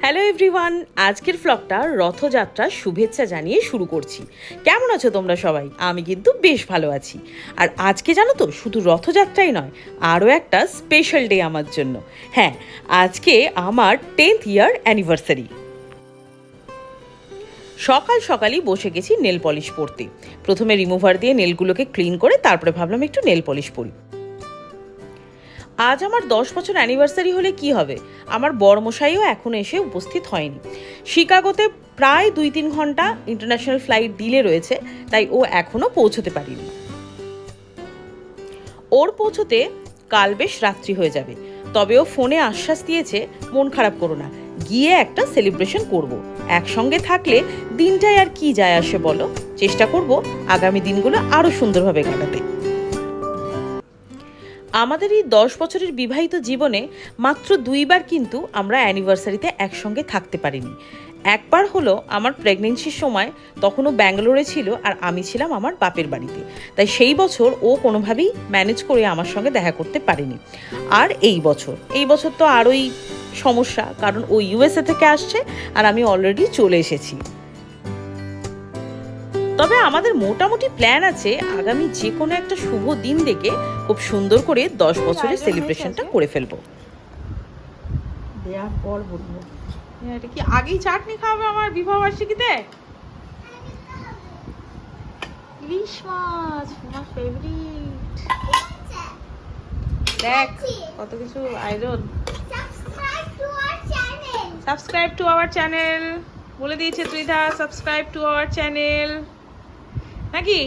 Hello everyone আজকের ফ্লগটা রথযাত্রার শুভেচ্ছা জানিয়ে শুরু করছি। কেমন আছো তোমরা সবাই? আমি কিন্তু বেশ ভালো আছি। আর আজকে জানো তো, শুধু রথযাত্রাই নয়, আরও একটা স্পেশাল ডে আমার জন্য। হ্যাঁ আজকে আমার টেন্থ ইয়ার অ্যানিভার্সারি সকাল সকালই বসে গেছি নেল পলিশ পরতে। প্রথমে রিমুভার দিয়ে নেলগুলোকে ক্লিন করে তারপরে ভাবলাম একটু নেল পলিশ পরি। আজ আমার দশ বছর অ্যানিভার্সারি হলে কি হবে? আমার বড়মশাইও এখনও এসে উপস্থিত হয়নি। শিকাগোতে প্রায় দুই তিন ঘণ্টা ইন্টারন্যাশনাল ফ্লাইট ডিলে রয়েছে, তাই ও এখনও পৌঁছতে পারিনি। ওর পৌঁছতে কাল বেশ রাত্রি হয়ে যাবে। তবে ও ফোনে আশ্বাস দিয়েছে, মন খারাপ করো না, গিয়ে একটা সেলিব্রেশন করব। একসঙ্গে থাকলে দিনটায় আর কি যায় আসে বলো? চেষ্টা করব আগামী দিনগুলো আরও সুন্দরভাবে কাটাতে। আমাদের এই দশ বছরের বিবাহিত জীবনে মাত্র দুইবার কিন্তু আমরা অ্যানিভার্সারিতে একসঙ্গে থাকতে পারিনি। একবার হলো আমার প্রেগনেন্সির সময় তখনও ব্যাঙ্গালোরে ছিল আর আমি ছিলাম আমার বাপের বাড়িতে। তাই সেই বছর ও কোনোভাবেই ম্যানেজ করে আমার সঙ্গে দেখা করতে পারেনি। আর এই বছর এই বছর তো আরোই সমস্যা, কারণ ও ইউএসএ থেকে আসছে আর আমি অলরেডি চলে এসেছি। তবে আমাদের মোটামুটি প্ল্যান আছে আগামী যে কোনো একটা শুভ দিন দেখে খুব সুন্দর করে দশ বছরের সেলিব্রেশনটা করে ফেলব। দেওয়ার পর বলব। এটা কি আগেই চাটনি খাবে আমার বিবাহ বার্ষিকীতে? ইলিশ মাছ আমার ফেভারিট দেখ কত কিছু আয়োজন. সাবস্ক্রাইব টু আওয়ার চ্যানেল বলে দিয়েছে Tridha subscribe to our channel নাকি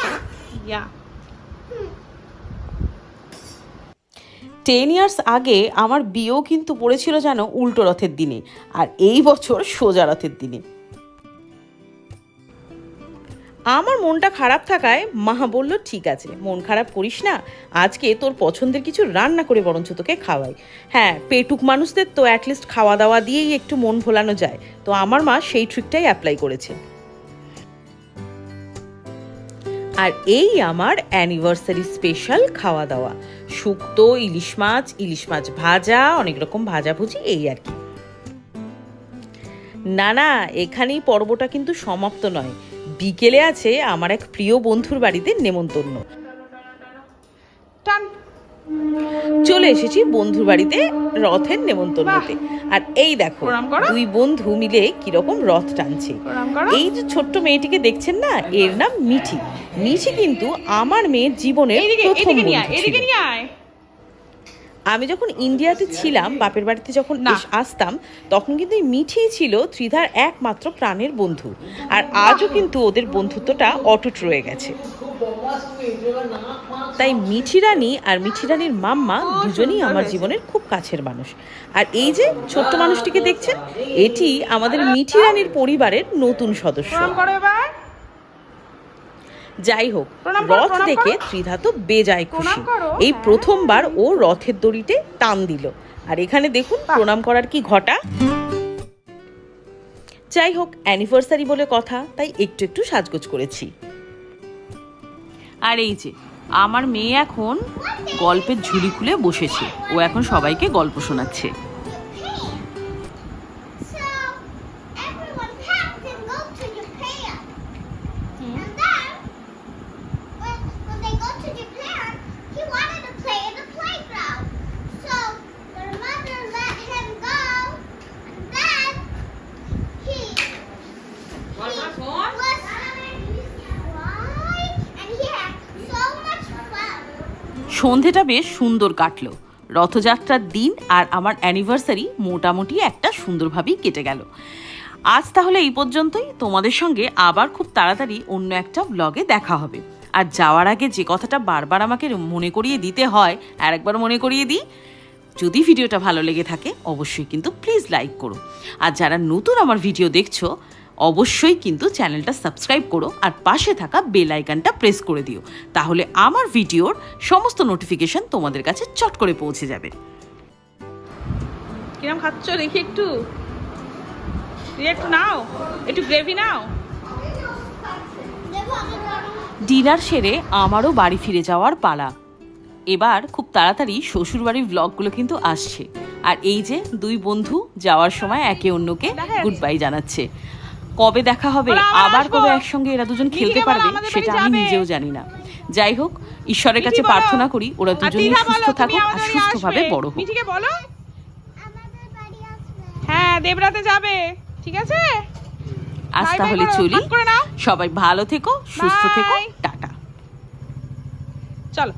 Yeah. ইয়া টেন ইয়ার্স আগে আমার বিয়েও কিন্তু পড়েছিল যেন উল্টো রথের দিনে আর এই বছর সোজা রথের দিনে। আমার মনটা খারাপ থাকায় মা বলল ঠিক আছে মন খারাপ করিস না আজকে তোর পছন্দের কিছু রান্না করে বরঞ্চ তোকে খাওয়াই। হ্যাঁ পেটুক মানুষদের তো অ্যাটলিস্ট খাওয়া দাওয়া দিয়েই একটু মন ভোলানো যায়। তো আমার মা সেই ট্রিকটাই অ্যাপ্লাই করেছে। আর এই আমার অ্যানিভার্সারি স্পেশাল খাওয়া দাওয়া শুক্তো, ইলিশ মাছ ইলিশ মাছ ভাজা, অনেক রকম ভাজাভুজি এই আর কি। না না, এখানেই পর্বটা কিন্তু সমাপ্ত নয়। বিকেলে আছে আমার এক প্রিয় বন্ধুর বাড়িতে নেমন্তন্ন। টান। চলে এসেছি বন্ধুর বাড়িতে রথের নেমন্তন্নতে আর এই দেখো দুই বন্ধু মিলে কীরকম রথ টানছে। এই যে ছোট্ট মেয়েটিকে দেখছেন না এর নাম মিঠি। মিঠি কিন্তু আমার মেয়ের জীবনের প্রথম এদিকে। নিয়ে আয় আমি যখন ইন্ডিয়াতে ছিলাম বাপের বাড়িতে যখন আসতাম তখন কিন্তু এই মিঠি ছিল ত্রিধার একমাত্র প্রাণের বন্ধু। আর আজও কিন্তু ওদের বন্ধুত্বটা অটুট রয়ে গেছে। তাই মিঠি রানী আর মিঠি রানীর মাম্মা দুজনেই আমার জীবনের খুব কাছের মানুষ। আর এই যে ছোট্ট মানুষটিকে দেখছেন এটি আমাদের মিঠি রানীর পরিবারের নতুন সদস্য। যাই হোক রথ দেখে। ত্রিধা তো বেজায় খুশি। এই হ্যাঁ। প্রথমবার ও রথের দড়িতে টান দিল। আর এখানে দেখুন প্রণাম করার কি ঘটা। যাই হোক অ্যানিভার্সারি বলে কথা তাই একটু একটু সাজগোজ করেছি। আর এই যে আমার মেয়ে এখন গল্পের ঝুলি খুলে বসেছে। ও এখন সবাইকে গল্প শোনাচ্ছে। Packed সন্ধেটা বেশ সুন্দর কাটলো। রথযাত্রার দিন আর আমার অ্যানিভার্সারি মোটামুটি একটা সুন্দরভাবেই কেটে গেল। আজ তাহলে এই পর্যন্তই। তোমাদের সঙ্গে আবার খুব তাড়াতাড়ি অন্য একটা ব্লগে দেখা হবে। আর যাওয়ার আগে যে কথাটা বারবার আমাকে মনে করিয়ে দিতে হয়, আর একবার মনে করিয়ে দিই, যদি ভিডিওটা ভালো লেগে থাকে, অবশ্যই কিন্তু প্লিজ লাইক করো। আর যারা নতুন আমার ভিডিও দেখছ অবশ্যই কিন্তু চ্যানেলটা সাবস্ক্রাইব করো আর পাশে থাকা বেল আইকনটা প্রেস করে দিও। তাহলে আমার ভিডিওর সমস্ত নোটিফিকেশন তোমাদের কাছে চট করে পৌঁছে যাবে। কিরম খাচ্ছ? দেখি একটু। একটু নাও। একটু গ্রেভি নাও। ডিনার সেরে আমারও বাড়ি ফিরে যাওয়ার পালা। এবার খুব তাড়াতাড়ি শ্বশুরবাড়ির ব্লগগুলো কিন্তু আসছে। আর এই যে দুই বন্ধু যাওয়ার সময় একে অন্যকে গুড বাই জানাচ্ছে। কবে দেখা হবে? আবার কবে একসঙ্গে এরা দুজন খেলতে পারবে সেটা আমি নিজেও জানি না। যাই হোক ঈশ্বরের কাছে প্রার্থনা করি ওরা দুজনেই সুস্থ থাকুক আর সুস্থভাবে বড় হোক। বলো। আমাদের বাড়ি আসবে। হ্যাঁ দেবরাতে যাবে। ঠিক আছে? আজ তাহলে চলি। সবাই ভালো থেকো সুস্থ থেকো। টাটা। চলো।